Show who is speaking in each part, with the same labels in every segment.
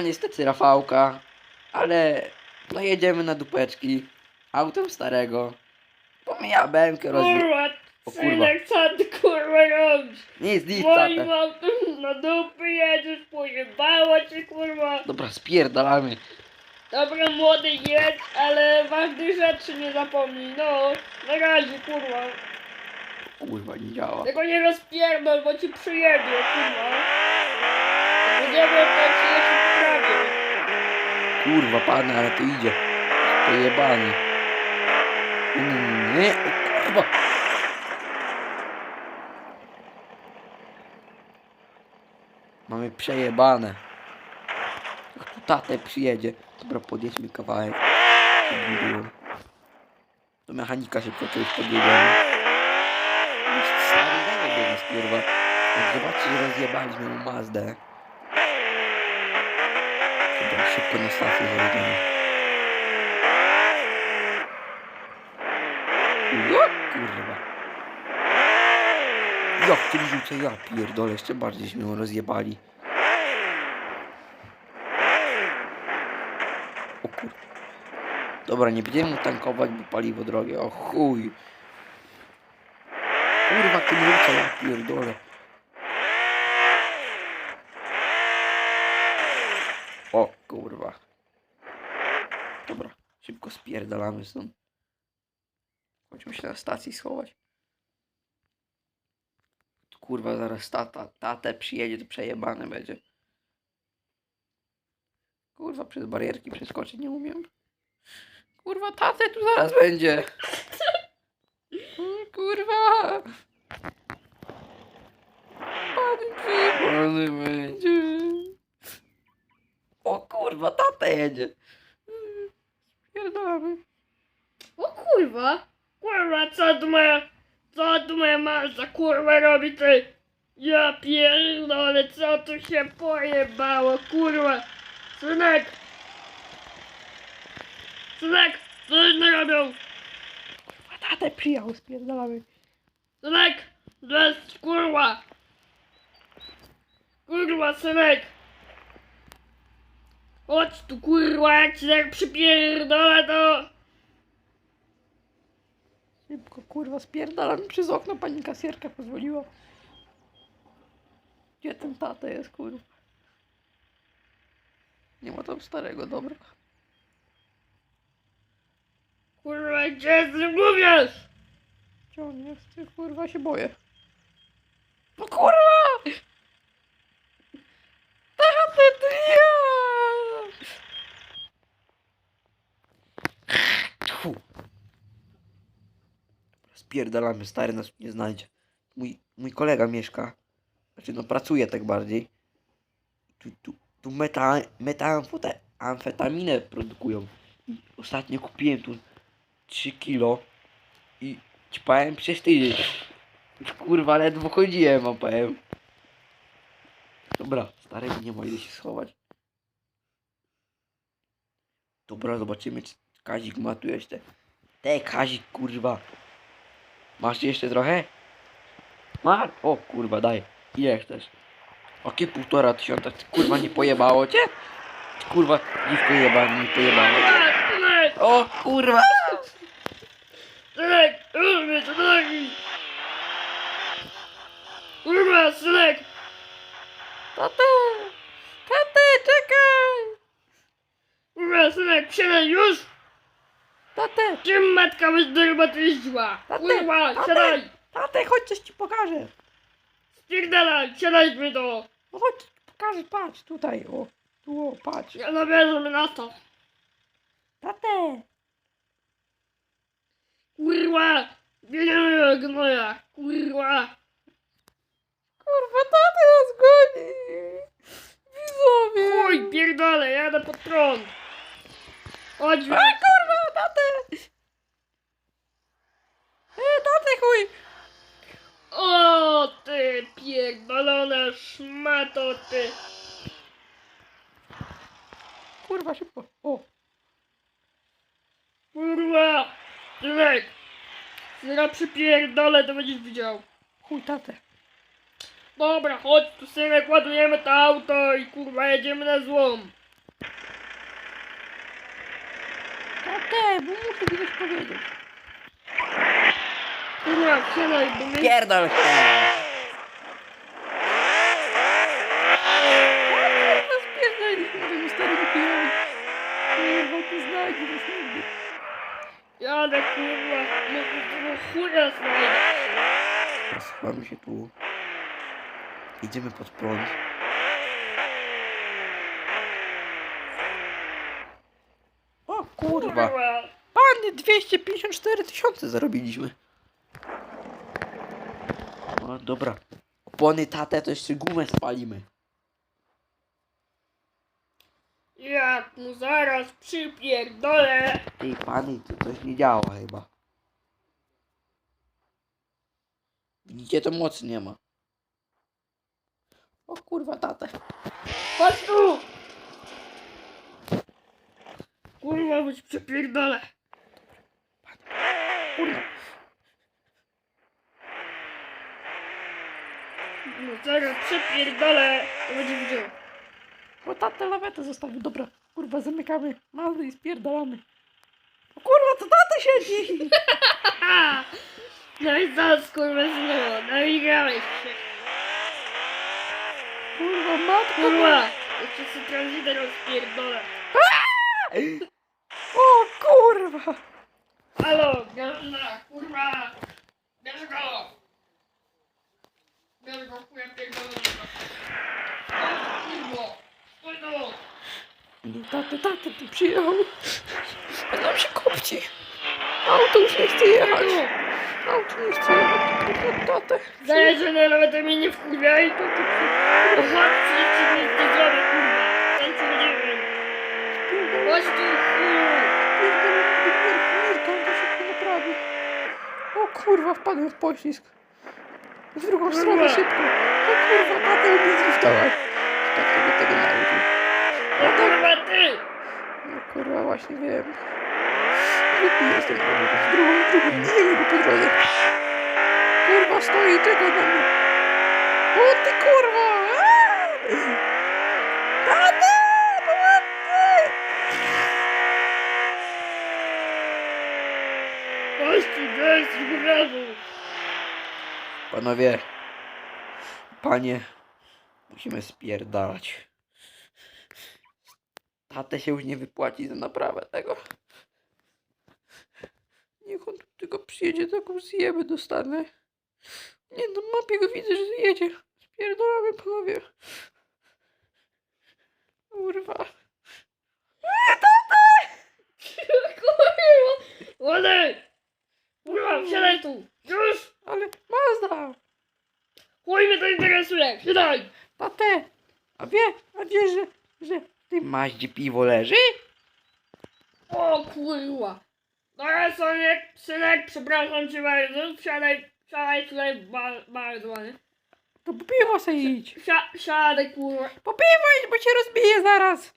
Speaker 1: Ma niestety Rafałka, ale no jedziemy na dupeczki autem starego. Pomija BMK rozwi...
Speaker 2: Kurwa,
Speaker 1: O kurwa.
Speaker 2: synek, co ty kurwa robisz?
Speaker 1: Nie zlicz
Speaker 2: Moim
Speaker 1: tatę.
Speaker 2: autem na dupy jedziesz, pojebało cię kurwa.
Speaker 1: Dobra, spierdalamy.
Speaker 2: Dobra młody jedź, ale ważnych rzeczy nie zapomnij, no. Na razie kurwa.
Speaker 1: Kurwa, nie działa.
Speaker 2: Tego nie rozpierdol, bo ci przyjedzie, kurwa. Będziemy poprawię.
Speaker 1: Kurwa, pan, ale to idzie. Pojebany. Nie, o kurwa. Mamy przejebane. Jak tu tatę przyjedzie. Dobra, podjedźmy kawałek. Do mechanika szybko czegoś podjedziemy. Stary zajebie nas, kurwa. Jak zobaczy, że rozjebaliśmy mu Mazdę. Szybko na stację zajedziemy. Jo, kurwa. Jak w tym rzucę, ja pierdolę, jeszcze bardziej mnie rozjebali. O kur... Dobra, nie będziemy tankować, bo paliwo drogie, o chuj. Kurwa, tym rzucę, ja pierdolę. O kurwa. Dobra, szybko spierdalamy stąd. Chodźmy się na stacji schować. Kurwa, zaraz tata, tatę przyjedzie, to przejebane będzie. Kurwa, przez barierki przeskoczyć nie umiem. Kurwa, tatę tu zaraz będzie. Kurwa. Pan będzie. O kurwa, tata jedzie. Spierdalamy.
Speaker 2: O kurwa! Kurwa, co tu moja... Co tu moja masa kurwa robi ty? Ja pierdolę, co tu się pojebało, kurwa! Synek! Synek! Co oni robią?
Speaker 1: A tatę przyjechał, spierdalamy.
Speaker 2: Synek! To jest kurwa! Kurwa, synek! Chodź tu kurwa, jak ci tak przypierdolę to...
Speaker 1: Szybko, kurwa, spierdalamy przez okno, pani kasjerka pozwoliła. Gdzie ten tata jest, kurwa? Nie ma tam starego, dobra.
Speaker 2: Kurwa, gdzie ty mówisz?
Speaker 1: Gdzie on jest? Ty, Kurwa, się boję. No kurwa! Taty, to ja! Spierdalamy, stary nas nie znajdzie. Mój, mój kolega mieszka. Znaczy, no pracuje tak bardziej. Tu, tu, tu meta, produkują. Ostatnio kupiłem tu 3 kilo i powiem przez tydzień. Kurwa ledwo chodziłem, a powiem. Dobra, starego nie ma się schować. Dobra, zobaczymy czy Kazik ma tu jeszcze. Te Kazik kurwa. Masz jeszcze trochę? Masz? O kurwa daj. Ile chcesz? Okie półtora tysiąca, ty kurwa nie pojebało cię? Ty, kurwa, dziwko jeba, nie pojebało cię. O kurwa!
Speaker 2: Synek! Kurwa, co to taki? Kurwa, synek!
Speaker 1: Tatę! Tatę, czekaj!
Speaker 2: Kurwa, synek, siadaj już!
Speaker 1: Tatę!
Speaker 2: Czym matka bez do roboty jeździła?
Speaker 1: Tatę,
Speaker 2: Kurwa,
Speaker 1: tatę.
Speaker 2: siadaj!
Speaker 1: Tatę, chodź coś ci pokażę.
Speaker 2: Spierdalaj, siadajmy to!
Speaker 1: No chodź, pokażę, patrz tutaj, o. Tu, o, patrz.
Speaker 2: Ja nabierzemy na to!
Speaker 1: Tatę!
Speaker 2: Kurwa! Bierzemy moja! Kurwa!
Speaker 1: Kurwa, tatę nas goni! Widzowie!
Speaker 2: Chuj, pierdolę, jadę pod prąd! Chodź,
Speaker 1: A kurwa, tatę! E, tatę chuj!
Speaker 2: O, ty pierdolona szmato, ty!
Speaker 1: Kurwa, szybko. O,
Speaker 2: Kurwa! Synek! Synek przypierdolę, to będziesz widział.
Speaker 1: chuj, tatę.
Speaker 2: Dobra, chodź tu synek, ładujemy to auto i kurwa jedziemy na złom.
Speaker 1: Tatę, bo muszę ci coś powiedzieć.
Speaker 2: Kurwa, wsiadaj, bo my...
Speaker 1: Pierdol się! Kurwa, spierdoliliśmy tym starym chujowi. Kurwa, nie znajdzie nas nigdy.
Speaker 2: Jadę kurwa, no no chuja znajdę.
Speaker 1: Schowamy się tu. Idziemy pod prąd. 254 tysiące zarobiliśmy. O, dobra. Opony tatę to jeszcze gumę spalimy.
Speaker 2: Jak mu zaraz przypierdolę.
Speaker 1: Ej, panie, to coś nie działa chyba. Widzicie, to mocy nie ma. O kurwa, tatę.
Speaker 2: Chodź tu! Kurwa, być przypierdolę.
Speaker 1: Kurwa.
Speaker 2: No zaraz przypierdolę, to będzie widział.
Speaker 1: Bo tatę lawetę zostawił. Dobra, kurwa, zamykamy mazdy i spierdalamy. O kurwa, to tata siedzi!
Speaker 2: No i zaraz kurwa znowu, nagrałeś się.
Speaker 1: Kurwa, matko.
Speaker 2: Kurwa, jeszcze sobie tranzyter rozpierdolę.
Speaker 1: O kurwa!
Speaker 2: Halo, Gazna, kurwa! Bierz go! Bierz go, chuja pierdolonego. Kurwo, stój tu!
Speaker 1: No tatę, tatę tu przyjechał. Nam się kopci. Auto już nie chce jechać. Auto nie chce jechać. Tatę.
Speaker 2: Zajeżdżę na nawet mnie nie wkurwiaj! No chodź, przecież nic nie zrobię, kurwa! Ten co nie wiem. Chodź tu,
Speaker 1: O kurwa, wpadłem w poślizg. W drugą
Speaker 2: Kurwa.
Speaker 1: stronę szybko. O kurwa, tatę lubi zrzutować. Tak sobie tego nauczył.
Speaker 2: No kurwa ty!
Speaker 1: No kurwa, właśnie wiem. Głupi jestem, kurwa. W drugą, drugą, nie wiem po drodze. Kurwa, stoi czeka na mnie. O ty kurwa! Aaa! Tatę! Pomocy!
Speaker 2: Chodź tu, daj z razu!
Speaker 1: Panowie, panie, musimy spierdalać. Tatę się już nie wypłaci za naprawę tego. Niech on tu tylko przyjedzie, taką zjebę dostanę. Nie no, mapie go widzę, że jedzie. Spierdalamy, panowie. Kurwa.
Speaker 2: Kurwa! Ładej! Kurwa, wsiadaj tu! Już!
Speaker 1: Ale Mazda!
Speaker 2: Chuj mnie to interesuje! Wsiadaj!
Speaker 1: Tatę! A wie, a wiesz, że, że w tej maździe piwo leży?
Speaker 2: O kurwa! Dobra, Soniek, synek, przepraszam cię bardzo, wsiadaj, wsiadaj tutaj ba bardzo ładnie.
Speaker 1: To po piwo se idź.
Speaker 2: Wsia wsiadaj kurwa.
Speaker 1: Po piwo idź, bo cię rozbije zaraz.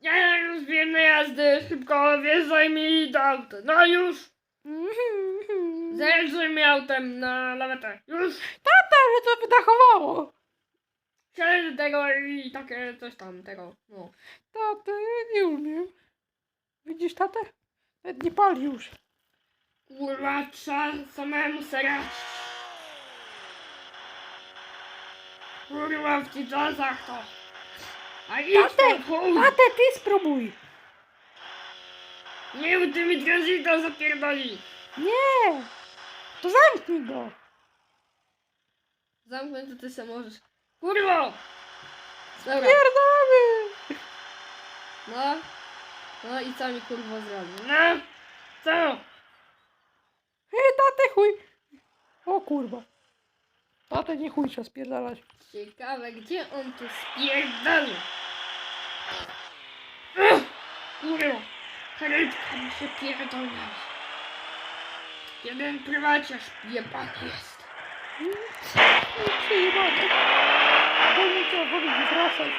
Speaker 2: Ja jak rozbiłem na jazdy, szybko wjeżdżaj mi do auta. No już! Zajeżdżaj mi autem na lawetę. Już!
Speaker 1: Tata, że to wydachowało.
Speaker 2: Do tego i takie coś tam, tego, no.
Speaker 1: Tatę, nie umiem. Widzisz tatę? Nawet nie pali już.
Speaker 2: Kurwa, trzeba samemu serać. Kurwa, w tych czasach to. A idź!
Speaker 1: Tatę, ty spróbuj.
Speaker 2: Nie wiem, ty mi tranzyta zapierdoli.
Speaker 1: Nie. To zamknij go.
Speaker 2: Zamknąć to ty se możesz. Kurwo! Dobra,
Speaker 1: Pierdolamy.
Speaker 2: no. No i co mi kurwo zrobi? No, co?
Speaker 1: Ej, tatę, chuj. O kurwa. Tatę, nie chuj, trzeba spierdalać.
Speaker 2: Ciekawe, gdzie on tu spierdolił? Kurwa, karetka mi się pierdolnęła. Jeden prywaciarz jebany jest.
Speaker 1: Przejebane. Wolno trzeba wody nie wracać.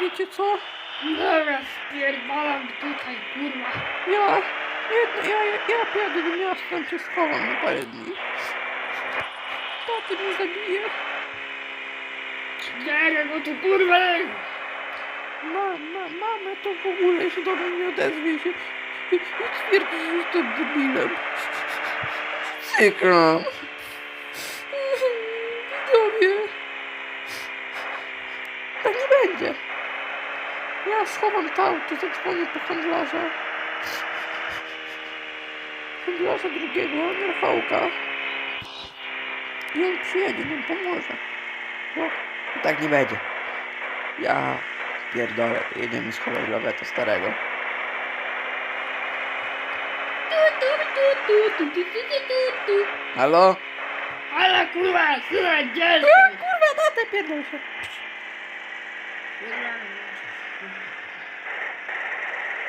Speaker 1: Wiecie co?
Speaker 2: Dobra, spierdalam tutaj, kurwa.
Speaker 1: Ja, ja, ja, ja, ja pojadę do miasta, tam się schowam na parę dni. Taty mnie zabije.
Speaker 2: Gdzie go tu kurwa?
Speaker 1: Ma, ma, mama to w ogóle się do mnie nie odezwie się. I, twierdzi, że jestem debilem. Cykram. Widzowie. Tak nie będzie. Ja schowam to auto, zadzwonię po handlarza. Handlarza drugiego, Rafałka. I on przyjedzie, nam pomoże. No, tak nie będzie. Ja pierdolę, jedziemy
Speaker 2: z cholerowego to starego.
Speaker 1: Halo?
Speaker 2: Ale kurwa, słuchaj, gdzie jesteś?
Speaker 1: Kurwa, no, tatę pierdol się.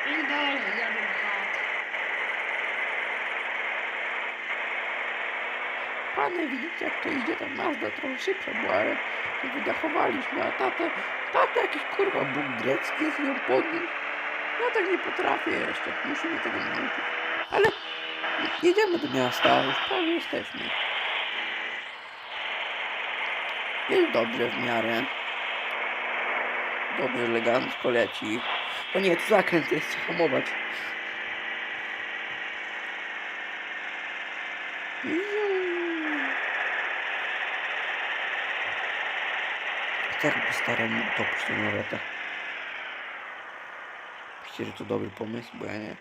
Speaker 2: Pierdolę, jadę.
Speaker 1: Panie, widzicie jak to idzie, ta Mazda trochę szybsza była, ale to wydachowaliśmy, a tatę, tatę jakiś kurwa Bóg grecki jest ją podnieść. Ja tak nie potrafię jeszcze, musimy tego nauczyć. Ale jedziemy do miasta, już prawie jesteśmy. Jest dobrze w miarę. Dobrze, elegancko leci. O nie, to zakręt jest, hamować. Staremu utopić tę lawetę. Myślicie, że to dobry pomysł, bo ja nie.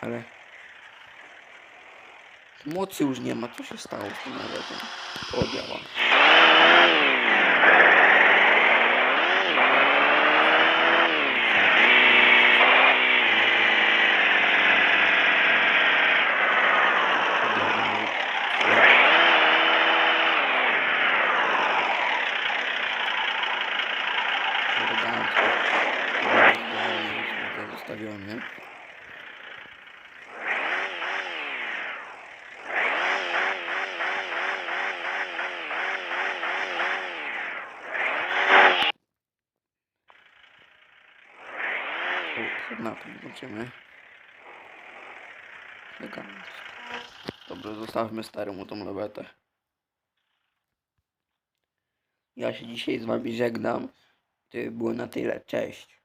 Speaker 1: Ale... Mocy już nie ma, co się stało z tą lawetą? O, działa. Elegancko. Tutaj Zostawiony. Zobaczymy. Elegancko. Dobra, zostawmy staremu tą lewetę. Ja się dzisiaj z wami żegnam. To było na tyle. Cześć.